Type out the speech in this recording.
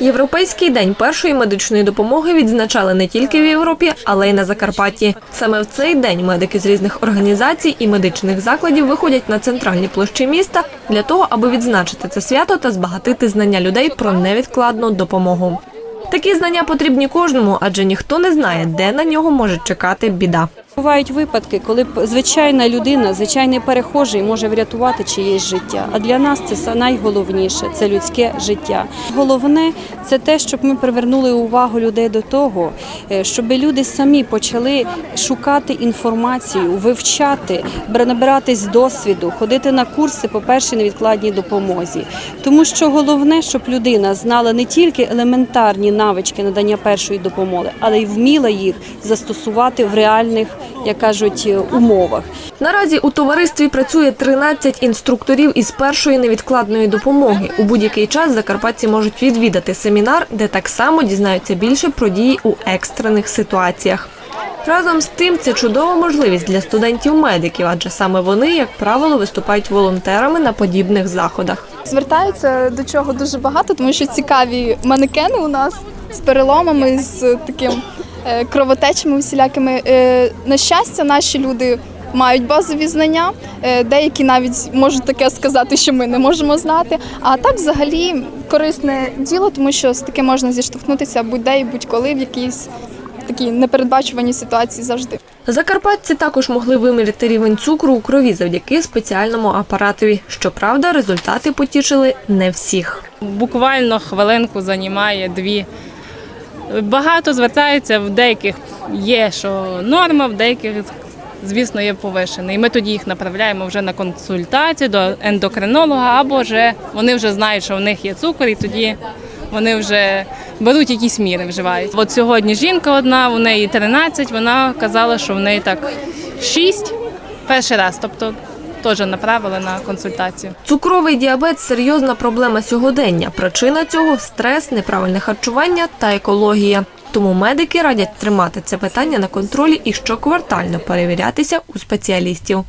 Європейський день першої медичної допомоги відзначали не тільки в Європі, але й на Закарпатті. Саме в цей день медики з різних організацій і медичних закладів виходять на центральні площі міста для того, аби відзначити це свято та збагатити знання людей про невідкладну допомогу. Такі знання потрібні кожному, адже ніхто не знає, де на нього може чекати біда. Бувають випадки, коли звичайна людина, звичайний перехожий може врятувати чиєсь життя. А для нас це найголовніше це людське життя. Головне це те, щоб ми привернули увагу людей до того, е, щоб люди самі почали шукати інформацію, вивчати, набиратись досвіду, ходити на курси по першій невідкладній допомозі. Тому що головне, щоб людина знала не тільки елементарні навички надання першої допомоги, але й вміла їх застосувати в реальних, як кажуть, е, умовах. Наразі у товаристві працює 13 інструкторів із першої невідкладної допомоги. У будь-який час закарпатці можуть відвідати семінар, де так само дізнаються більше про дії у екстрених ситуаціях. Разом з тим, це чудова можливість для студентів-медиків, адже саме вони, як правило, виступають волонтерами на подібних заходах. Звертаються до чого дуже багато, тому що цікаві манекени у нас з переломами, з таким кровотечами усілякими. Е, На щастя, наші люди мають базові знання. Е, Деякі навіть можуть таке сказати, що ми не можемо знати. А так, взагалі, корисне діло, тому що з таким можна зіштовхнутися будь-де і будь-коли в якійсь такій непередбачуваній ситуації завжди. Закарпатці також могли виміряти рівень цукру у крові завдяки спеціальному апаратові. Щоправда, результати потішили не всіх. буквально хвилинку займає дві. Багато звертаються, в деяких є, що норма, в деяких, звісно, є повишений. І ми тоді їх направляємо вже на консультацію до ендокринолога, або вже вони вже знають, що в них є цукор, і тоді вони вже беруть якісь міри, вживають. От сьогодні жінка одна, у неї 13, вона казала, що в неї так 6 перший раз, тобто теж направили на консультацію. Цукровий діабет серйозна проблема сьогодення. Причина цього стрес, неправильне харчування та екологія. Тому медики радять тримати це питання на контролі і щоквартально перевірятися у спеціалістів.